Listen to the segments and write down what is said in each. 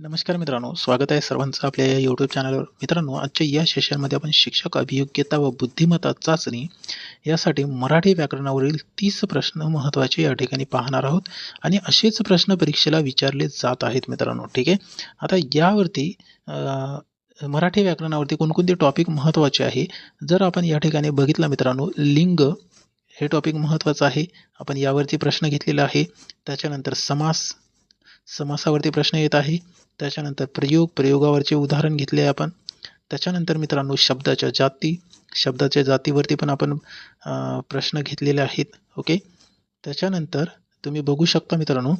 नमस्कार मित्रांनो स्वागत आहे सर्वांचं आपल्या या यूट्यूब चॅनलवर मित्रांनो आजच्या या सेशनमध्ये आपण शिक्षक अभियोग्यता व बुद्धिमत्ता चाचणी यासाठी मराठी व्याकरणावरील तीस प्रश्न महत्त्वाचे या ठिकाणी पाहणार आहोत. आणि असेच प्रश्न परीक्षेला विचारले जात आहेत मित्रांनो ठीक आहे? आता यावरती मराठी व्याकरणावरती कोणकोणते टॉपिक महत्त्वाचे आहे? जर आपण या ठिकाणी बघितलं मित्रांनो लिंग हे टॉपिक महत्त्वाचं आहे. आपण यावरती प्रश्न घेतलेला आहे. त्याच्यानंतर समास समासावरती प्रश्न येत आहे. त्याच्यानंतर प्रयोग प्रयोगावरचे उदाहरण घेतले आपण. त्याच्यानंतर मित्रांनो शब्दाच्या जाती शब्दाच्या जातीवरती पण आपण प्रश्न घेतलेले आहेत ओके? त्याच्यानंतर तुम्ही बघू शकता मित्रांनो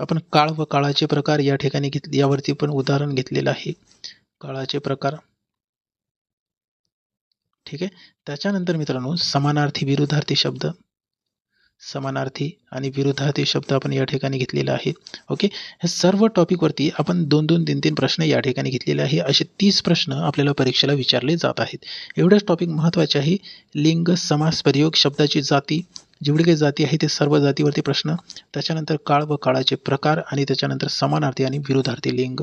आपण काळ व काळाचे प्रकार या ठिकाणी घेत यावरती पण उदाहरण घेतलेलं आहे. काळाचे प्रकार. ठीक आहे? त्याच्यानंतर मित्रांनो समानार्थी विरुद्धार्थी शब्द. समानार्थी आणि विरुद्धार्थी शब्द आपण या ठिकाणी घेतलेला आहे. ओके हे सर्व टॉपिकवरती आपण दोन दोन तीन तीन प्रश्न या ठिकाणी घेतलेले आहे. असे तीस प्रश्न आपल्याला परीक्षेला विचारले जात आहेत. एवढेच टॉपिक महत्त्वाचे आहे. लिंग समास प्रयोग शब्दाची जाती जेवढी काही जाती आहे ते सर्व जातीवरती प्रश्न त्याच्यानंतर काळ व काळाचे प्रकार आणि त्याच्यानंतर समानार्थी आणि विरुद्धार्थी लिंग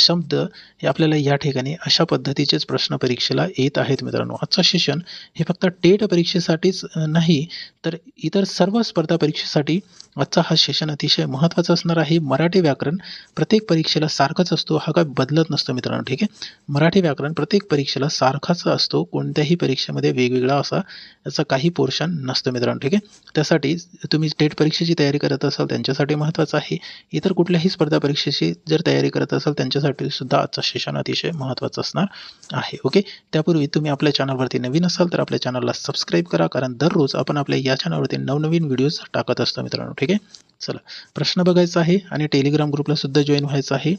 शब्द हे आपल्याला या ठिकाणी अशा पद्धतीचेच प्रश्न परीक्षेला येत आहेत मित्रांनो. आजचं सेशन हे फक्त टेट परीक्षेसाठीच नाही तर इतर सर्व स्पर्धा परीक्षेसाठी आजचा हा सेशन अतिशय महत्त्वाचा असणार आहे. मराठी व्याकरण प्रत्येक परीक्षेला सारखाच असतो हा काय बदलत नसतो मित्रांनो ठीक आहे? मराठी व्याकरण प्रत्येक परीक्षेला सारखाच असतो कोणत्याही परीक्षेमध्ये वेगवेगळा असा याचा काही पोर्शन नसतं मित्रांनो ठीक आहे? त्यासाठी तुम्ही टेट परीक्षेची तयारी करत असाल त्यांच्यासाठी महत्त्वाचं आहे. इतर कुठल्याही स्पर्धा परीक्षेची जर तयारी करत असाल त्यांच्यासाठी सुद्धा आजचं सेशन अतिशय महत्त्वाचं असणार आहे. ओके? त्यापूर्वी तुम्ही आपल्या चॅनलवरती नवीन असाल तर आपल्या चॅनलला सबस्क्राईब करा कारण दररोज आपण आपल्या या चॅनलवरती नवनवीन व्हिडिओज टाकत असतो मित्रांनो. ठीक आहे? चला प्रश्न बघायचा आहे आणि टेलिग्राम ग्रुपला सुद्धा जॉईन व्हायचं आहे.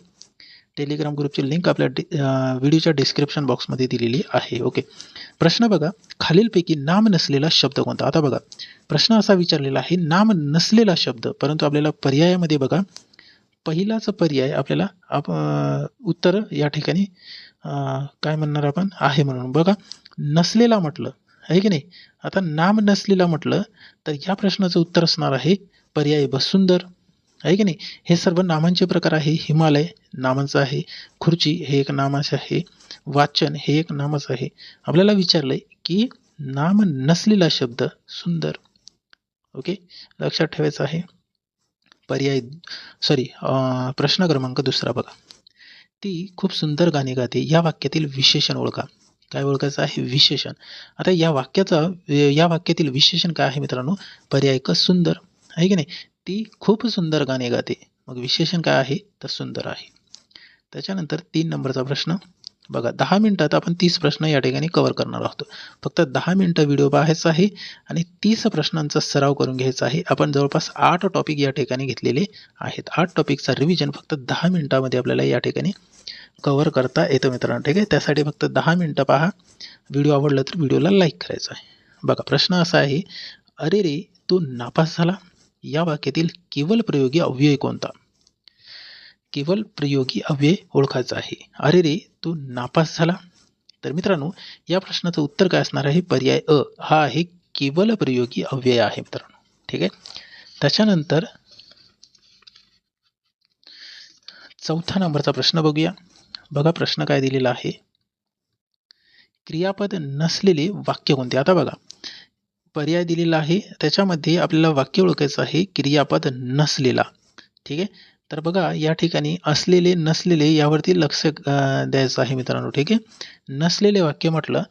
टेलिग्राम ग्रुपची लिंक आपल्या डि व्हिडिओच्या डिस्क्रिप्शन बॉक्समध्ये दिलेली आहे. ओके. प्रश्न बघा खालीलपैकी नाम नसलेला शब्द कोणता? आता बघा प्रश्न असा विचारलेला आहे नाम नसलेला शब्द परंतु आपल्याला पर्यायामध्ये बघा पहिलाच पर्याय आपल्याला आप उत्तर या ठिकाणी काय म्हणणार आपण? आहे म्हणून. बघा नसलेला म्हटलं आहे की नाही? आता नाम नसलेला म्हटलं तर या प्रश्नाचं उत्तर असणार आहे पर्याय वसुंदर आहे की नाही? हे सर्व नामांचे प्रकार आहे. हिमालय नामांचं आहे. खुर्ची हे एक नामाचं आहे. वाचन हे एक नामाचं आहे. आपल्याला विचारलंय की नाम नसलेला शब्द सुंदर. ओके? लक्षात ठेवायचं आहे. पर्याय सॉरी प्रश्न क्रमांक दुसरा बघा. ती खूप सुंदर गाणी गाते. या वाक्यातील विशेषण ओळखा. काय ओळखायचं आहे? विशेषण. आता या वाक्याचा या वाक्यातील विशेषण काय आहे मित्रांनो? पर्याय क सुंदर. आहे की नाही? ती खूप सुंदर गाणे गाते. मग विशेषण काय आहे? तर सुंदर आहे. त्याच्यानंतर तीन नंबरचा प्रश्न. बघा दहा मिनटात आपण तीस प्रश्न या ठिकाणी कव्हर करणार आहोत. फक्त दहा मिनटं व्हिडिओ पाहायचा आहे आणि तीस प्रश्नांचा सराव करून घ्यायचा आहे. आपण जवळपास आठ टॉपिक या ठिकाणी घेतलेले आहेत. आठ टॉपिकचा रिव्हिजन फक्त दहा मिनटामध्ये आपल्याला या ठिकाणी कवर करता येतं मित्रांनो ठीक आहे? त्यासाठी फक्त दहा मिनटं पहा. व्हिडिओ आवडला तर व्हिडिओला लाईक करायचा आहे. बघा प्रश्न असा आहे. अरे रे तू नापास झाला? या वाक्यातील केवळ प्रयोगी अव्यय कोणता? केवळ प्रयोगी अव्यय ओळखायचा आहे. अरे रे तू नापास झाला. तर मित्रांनो या प्रश्नाचं उत्तर काय असणार आहे? पर्याय अ. हा आहे केवळ प्रयोगी अव्यय आहे मित्रांनो. ठीक आहे? त्याच्यानंतर चौथा नंबरचा प्रश्न बघूया. बघा प्रश्न काय दिलेला आहे? क्रियापद नसलेले वाक्य कोणते? आता बघा. पर्याय दिलेला आहे. त्याच्यामध्ये आपल्याला वाक्य ओळखायचं आहे क्रियापद नसलेला. ठीक आहे? तर बघा या ठिकाणी असलेले नसलेले यावरती लक्ष द्यायचं आहे मित्रांनो. ठीक आहे? नसलेले वाक्य म्हटलं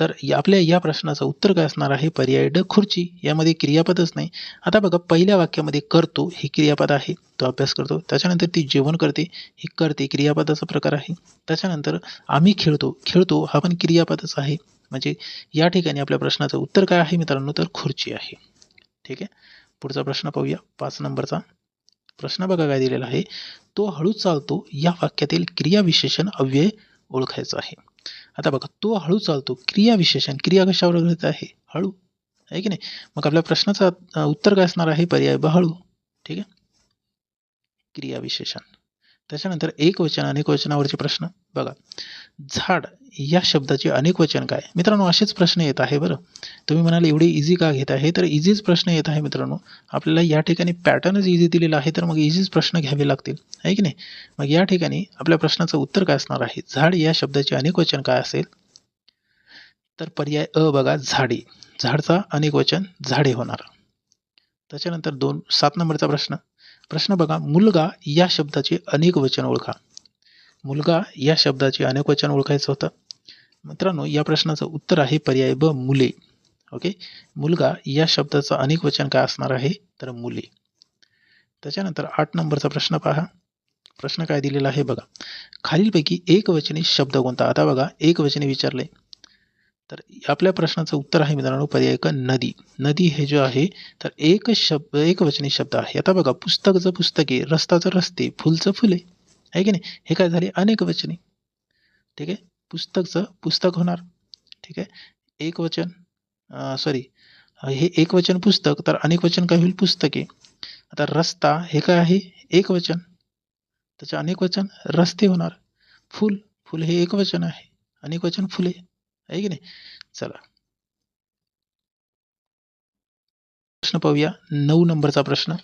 तर या- आपल्या या प्रश्नाचं उत्तर काय असणार आहे? पर्याय ड खुर्ची. यामध्ये क्रियापदच नाही. आता बघा पहिल्या वाक्यामध्ये करतो हे क्रियापद आहे. तो अभ्यास करतो. त्याच्यानंतर ती जेवण करते हे करते. क्रियापदाचा प्रकार आहे. त्याच्यानंतर आम्ही खेळतो. खेळतो हा पण क्रियापदच आहे. म्हणजे या ठिकाणी आपल्या प्रश्नाचं उत्तर काय आहे मित्रांनो? तर खुर्ची आहे. ठीक आहे? पुढचा प्रश्न पाहूया. पाच नंबरचा. प्रश्न बघा काय दिलेला आहे. तो हळू चालतो या वाक्यातील क्रियाविशेषण अव्यय ओळखायचं आहे. आता बघा तो हळू चालतो क्रियाविशेषण क्रिया कशावर घडत आहे हळू. आहे की नाही? मग आपल्या प्रश्नाचं उत्तर काय असणार आहे? पर्याय ब हळू. ठीक आहे? क्रियाविशेषण. त्याच्यानंतर एक वचन अनेक वचनावरचे प्रश्न. बघा. झाड या शब्दाचे अनेक वचन काय? मित्रांनो असेच प्रश्न येत आहे बरं. तुम्ही म्हणाल एवढे इझी का घेत आहे? तर इझीच प्रश्न येत आहे मित्रांनो. आपल्याला या ठिकाणी पॅटर्नच इझी दिलेला आहे तर मग इझीच प्रश्न घ्यावे लागतील. आहे की नाही? मग या ठिकाणी आपल्या प्रश्नाचं उत्तर काय असणार आहे? झाड या शब्दाचे अनेक वचन काय असेल? तर पर्याय अ बघा झाडी. झाडचा अनेक वचन झाडे होणार. त्याच्यानंतर दोन सात नंबरचा प्रश्न. प्रश्न बघा मुलगा या शब्दाचे अनेक वचन ओळखा. मुलगा या शब्दाचे अनेक वचन ओळखायचं होतं. मित्रांनो या प्रश्नाचं उत्तर आहे पर्याय ब मुले. ओके? मुलगा या शब्दाचं अनेक वचन काय असणार आहे? तर मुले. त्याच्यानंतर आठ नंबरचा प्रश्न पहा. प्रश्न काय दिलेला आहे बघा. खालीलपैकी एक वचनी शब्द कोणता? आता बघा एक वचनी विचारले तर आपल्या प्रश्नाचं उत्तर आहे मित्रांनो पर्याय क नदी. नदी हे जो आहे तर एक शब्द एक वचनी शब्द आहे. आता बघा पुस्तकचं पुस्तके रस्ताचं रस्ते फुलचं फुले. आहे की नाही? हे काय झाले? अनेक वचने. ठीक आहे? पुस्तकचं पुस्तक होणार. ठीक आहे? एक वचन सॉरी हे एक वचन पुस्तक तर अनेक वचन काय होईल? पुस्तके. आता रस्ता हे काय आहे? एक वचन. त्याचे अनेक वचन रस्ते होणार. फुल फुल हे एक वचन आहे. अनेक वचन फुले. आहे की नाही? चला. प्रश्न पाहूया. नऊ नंबरचा प्रश्न.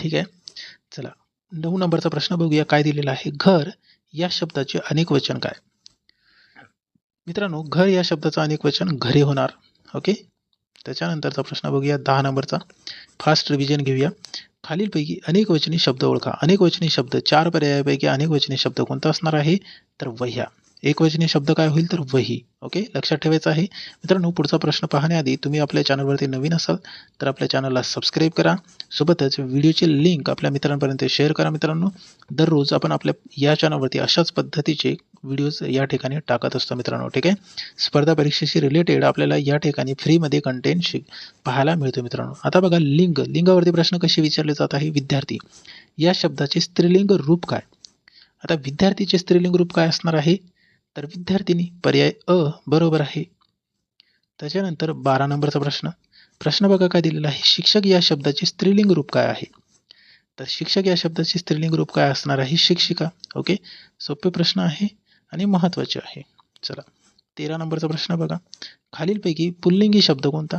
ठीक आहे? चला नऊ नंबरचा प्रश्न बघूया काय दिलेला आहे? घर या शब्दाचे अनेक वचन काय? मित्रांनो घर या शब्दाचं अनेक वचन घरे होणार ओके? त्याच्यानंतरचा प्रश्न बघूया दहा नंबरचा. फास्ट रिव्हिजन घेऊया. खालीलपैकी अनेक वचनी शब्द ओळखा. अनेक वचनी शब्द चार पर्यायापैकी अनेक वचनी शब्द कोणता असणार आहे? तर वह्या. एकवचनी शब्द काय होईल तर वही. ओके लक्षात ठेवायचं आहे. मित्रांनो पुढचा प्रश्न पाहण्याआधी तुम्ही आपल्या चॅनलवरती नवीन असाल तर आपल्या चॅनलला सबस्क्राईब करा. सोबतच व्हिडिओची लिंक आपल्या मित्रांपर्यंत शेअर करा मित्रांनो. दररोज आपण आपल्या या चॅनलवरती अशाच पद्धतीचे व्हिडिओज या ठिकाणी टाकत असतो मित्रांनो. ठीक आहे? स्पर्धा परीक्षेशी रिलेटेड आपल्याला या ठिकाणी फ्रीमध्ये कंटेंट शिक पाहायला मिळतो मित्रांनो. आता बघा लिंग. लिंगावरती प्रश्न कसे विचारले जात आहे? विद्यार्थी. या शब्दाचे स्त्रीलिंग रूप काय? आता विद्यार्थीचे स्त्रीलिंग रूप काय असणार आहे? तर विद्यार्थिनी पर्याय अ बरोबर आहे. त्याच्यानंतर बारा नंबरचा प्रश्न. प्रश्न बघा काय दिलेला आहे. शिक्षक या शब्दाचे स्त्रीलिंग रूप काय आहे? तर शिक्षक या शब्दाचे स्त्रीलिंग रूप काय असणार आहे? शिक्षिका. ओके? सोपे प्रश्न आहे आणि महत्त्वाचे आहे. चला. तेरा नंबरचा प्रश्न बघा. खालीलपैकी पुल्लिंगी शब्द कोणता?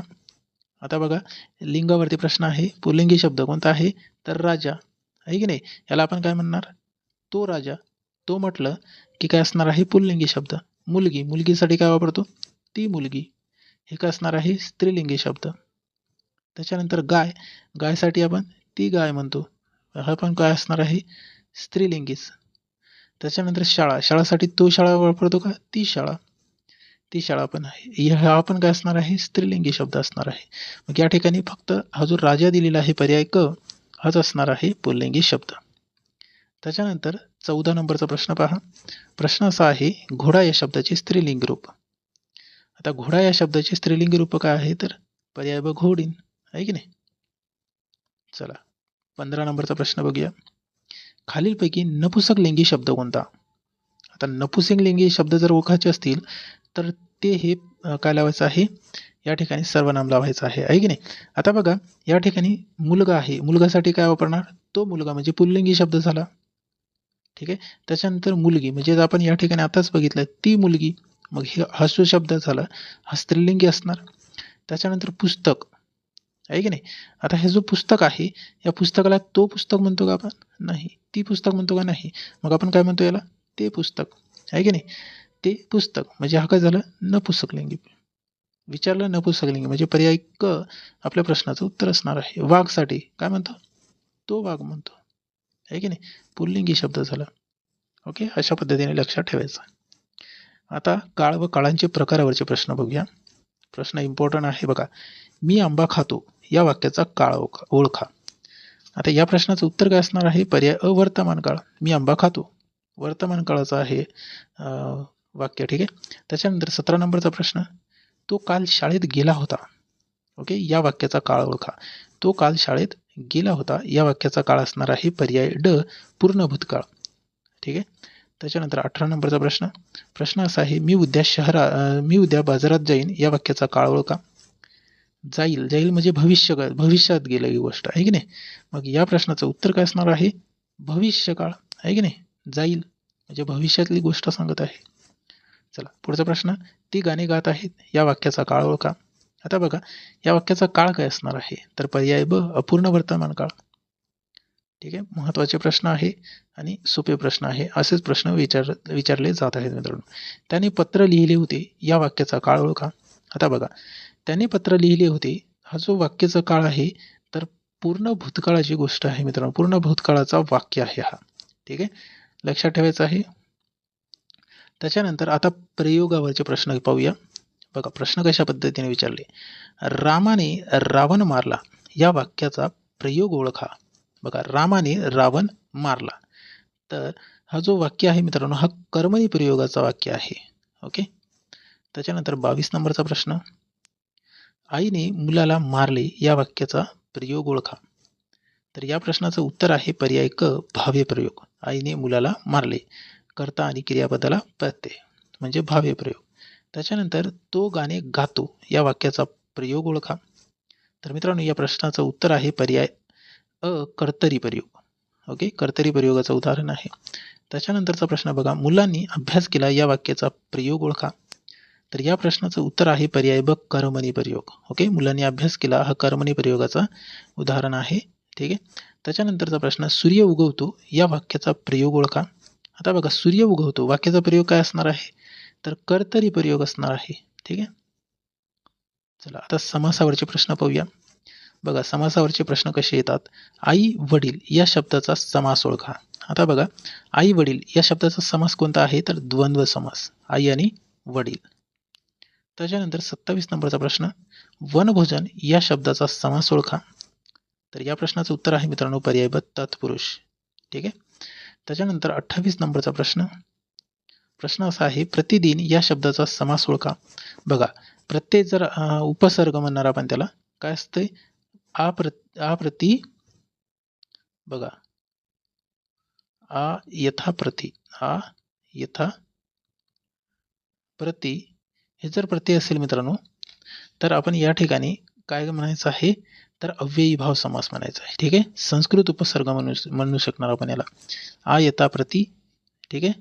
आता बघा. लिंगावरती प्रश्न आहे. पुल्लिंगी शब्द कोणता आहे? तर राजा. आहे की नाही? याला आपण काय म्हणणार? तो राजा. तो म्हटलं की काय असणार आहे पुल्लिंगी शब्द? मुलगी मुलगीसाठी काय वापरतो? ती मुलगी. हे काय असणार आहे? स्त्रीलिंगी शब्द. त्याच्यानंतर गाय. गायसाठी आपण ती गाय म्हणतो. हा पण काय असणार आहे? स्त्रीलिंगीच. त्याच्यानंतर शाळा. शाळासाठी तो शाळा वापरतो का? ती शाळा. ती शाळा पण आहे. हा पण काय असणार आहे? स्त्रीलिंगी शब्द असणार आहे. मग या ठिकाणी फक्त हा जो राजा दिलेला आहे पर्याय क हाच असणार आहे पुल्लिंगी शब्द. त्याच्यानंतर चौदा नंबरचा प्रश्न पहा. प्रश्न असा आहे घोडा या शब्दाचे स्त्रीलिंग रूप. आता घोडा या शब्दाचे स्त्रीलिंगी रूप काय आहे? तर पर्याय ब घोडीन आहे की नाही? चला पंधरा नंबरचा प्रश्न बघूया. खालीलपैकी नपुसक लिंगी शब्द कोणता? आता नपुसक लिंगी शब्द जर ओळखायचे असतील तर ते हे काय लावायचं आहे? या ठिकाणी सर्वनाम लावायचं आहे आहे की नाही? आता बघा या ठिकाणी मुलगा आहे. मुलगासाठी काय वापरणार? तो मुलगा म्हणजे पुल्लिंगी शब्द झाला. ठीक आहे? त्याच्यानंतर मुलगी म्हणजे आपण या ठिकाणी आताच बघितलं ती मुलगी मग हे हसू शब्द झाला हा स्त्रीलिंगी असणार. त्याच्यानंतर पुस्तक आहे की नाही? आता हे जो पुस्तक आहे या पुस्तकाला तो पुस्तक म्हणतो का आपण? नाही. ती पुस्तक म्हणतो का नाही? मग आपण काय म्हणतो याला? ते पुस्तक आहे की नाही? ते पुस्तक म्हणजे हा काय झालं? न पुस्तकलिंगी विचारलं न पुस्तकलिंगी म्हणजे पर्याय क आपल्या प्रश्नाचं उत्तर असणार आहे. वाघसाठी काय म्हणतो? तो वाघ म्हणतो. आहे की नाही? पुल्लिंगी शब्द झाला. ओके अशा पद्धतीने लक्षात ठेवायचं. आता काळ व काळांचे प्रकारावरचे प्रश्न बघूया. प्रश्न इम्पॉर्टंट आहे बघा. मी आंबा खातो या वाक्याचा काळ ओळखा. आता या प्रश्नाचं उत्तर काय असणार आहे? पर्याय अवर्तमान काळ. मी आंबा खातो. वर्तमान काळाचा आहे वाक्य ठीक आहे? त्याच्यानंतर सतरा नंबरचा प्रश्न. तो काल शाळेत गेला होता. ओके या वाक्याचा काळ ओळखा. तो काल शाळेत गेला होता. या वाक्याचा काळ असणार आहे पर्याय ड पूर्ण भूतकाळ. ठीक आहे? त्याच्यानंतर अठरा नंबरचा प्रश्न. प्रश्न असा आहे मी उद्या शहरा मी उद्या बाजारात जाईन या वाक्याचा काळ ओळखा. जाईल. जाईल म्हणजे भविष्य भविष्यात गेलेली गोष्ट आहे की नाही? मग या प्रश्नाचं उत्तर काय असणार आहे? भविष्यकाळ आहे की नाही? जाईल. म्हणजे भविष्यातली गोष्ट सांगत आहे. चला पुढचा प्रश्न. ती गाणी गात आहेत या वाक्याचा काळ ओळखा. आता बघा या वाक्याचा काळ काय असणार आहे? तर पर्याय ब अपूर्ण वर्तमान काळ. ठीक आहे? महत्त्वाचे प्रश्न आहे आणि सोपे प्रश्न आहे. असेच प्रश्न विचार विचारले जात आहेत मित्रांनो. त्याने पत्र लिहिले होते या वाक्याचा काळ ओळखा. आता बघा त्याने पत्र लिहिले होते हा जो वाक्याचा काळ आहे तर पूर्ण भूतकाळाची गोष्ट आहे मित्रांनो. पूर्ण भूतकाळाचा वाक्य आहे हा. ठीक आहे? लक्षात ठेवायचं आहे. त्याच्यानंतर आता प्रयोगावरचे प्रश्न पाहूया. बघा प्रश्न कशा पद्धतीने विचारले? रामाने रावण मारला. या वाक्याचा प्रयोग ओळखा. बघा रामाने रावण मारला. तर हा जो वाक्य आहे मित्रांनो हा कर्मणी प्रयोगाचा वाक्य आहे. ओके? त्याच्यानंतर बावीस नंबरचा प्रश्न. आईने मुलाला मारले या वाक्याचा प्रयोग ओळखा. तर या प्रश्नाचं उत्तर आहे पर्याय क भाव्य प्रयोग. आईने मुलाला मारले. कर्ता आणि क्रियापदाला प्रत्यय. म्हणजे भाव्य प्रयोग. त्याच्यानंतर तो गाणे गातो या वाक्याचा प्रयोग ओळखा. तर मित्रांनो या प्रश्नाचं उत्तर आहे पर्याय अ कर्तरी प्रयोग. ओके? कर्तरी प्रयोगाचं उदाहरण आहे. त्याच्यानंतरचा प्रश्न बघा. मुलांनी अभ्यास केला या वाक्याचा प्रयोग ओळखा. तर या प्रश्नाचं उत्तर आहे पर्याय ब कर्मणी प्रयोग. ओके? मुलांनी अभ्यास केला हा कर्मणी प्रयोगाचा उदाहरण आहे. ठीक आहे? त्याच्यानंतरचा प्रश्न सूर्य उगवतो या वाक्याचा प्रयोग ओळखा. आता बघा सूर्य उगवतो वाक्याचा प्रयोग काय असणार आहे? तर कर्तरी प्रयोग असणार आहे. ठीक आहे? चला आता समासावरचे प्रश्न पाहूया. बघा समासावरचे प्रश्न कसे येतात? आई वडील या शब्दाचा समास ओळखा. आता बघा आई वडील या शब्दाचा समास कोणता आहे? तर द्वंद्व समास. आई आणि वडील. त्याच्यानंतर सत्तावीस नंबरचा प्रश्न. वनभोजन या शब्दाचा समास ओळखा. तर या प्रश्नाचं उत्तर आहे मित्रांनो पर्याय ब तत्पुरुष. ठीक आहे? त्याच्यानंतर अठ्ठावीस नंबरचा प्रश्न. प्रश्न असा आहे प्रतिदिन या शब्दाचा समास ओळखा बघा प्रत्येक जर उपसर्ग म्हणणार आपण त्याला काय असते आ प्र बघा आ यथा प्रति आ यथा प्रति हे जर प्रत्यय असेल मित्रांनो तर आपण या ठिकाणी काय म्हणायचं आहे? तर अव्ययी भाव समास म्हणायचा आहे. ठीक आहे? संस्कृत उपसर्ग म्हणू म्हणू शकणार आपण याला. आ यथा प्रति ठीक आहे?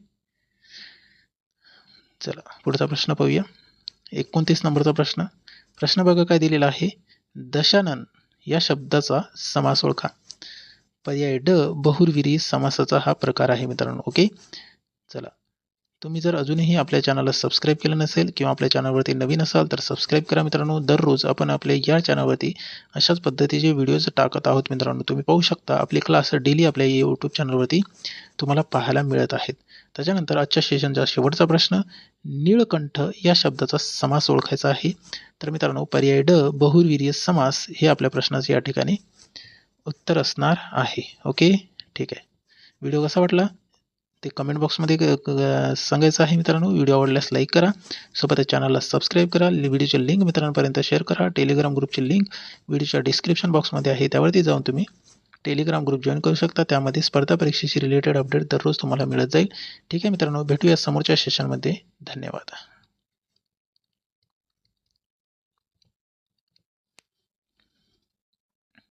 चला पुढचा प्रश्न पाहूया एकोणतीस नंबरचा प्रश्न. प्रश्न बघा काय दिलेला आहे. दशानन या शब्दाचा समास ओळखा. पर्याय ड बहुर्विरी समासाचा हा प्रकार आहे मित्रांनो ओके? चला. तुम्ही जर अजूनही आपल्या चॅनलला सबस्क्राईब केलं नसेल किंवा आपल्या चॅनलवरती नवीन असाल तर सबस्क्राईब करा मित्रांनो. दररोज आपण आपल्या या चॅनलवरती अशाच पद्धतीचे व्हिडिओज टाकत आहोत मित्रांनो. तुम्ही पाहू शकता आपले क्लास डेली आपल्या यूट्यूब चॅनलवरती तुम्हाला पाहायला मिळत आहेत. त्याच्यानंतर आजच्या सेशनचा शेवटचा प्रश्न. नीळकंठ या शब्दाचा समास ओळखायचा आहे. तर मित्रांनो पर्याय ड बहुर्वीर्य समास हे आपल्या प्रश्नाचं या ठिकाणी उत्तर असणार आहे. ओके? ठीक आहे. व्हिडिओ कसा वाटला? ते कमेंट बॉक्समध्ये क- सांगायचं आहे मित्रांनो. व्हिडिओ आवडल्यास लाईक करा. सोबतच चॅनलला सबस्क्राईब करा. व्हिडिओची लिंक मित्रांपर्यंत शेअर करा. टेलिग्राम ग्रुपची लिंक व्हिडिओच्या डिस्क्रिप्शन बॉक्समध्ये आहे. त्यावरती जाऊन तुम्ही टेलिग्राम ग्रुप जॉईन करू शकता. त्यामध्ये स्पर्धा परीक्षेशी रिलेटेड अपडेट दररोज तुम्हाला मिळत जाईल. ठीक आहे मित्रांनो भेटूया समोरच्या सेशनमध्ये धन्यवाद.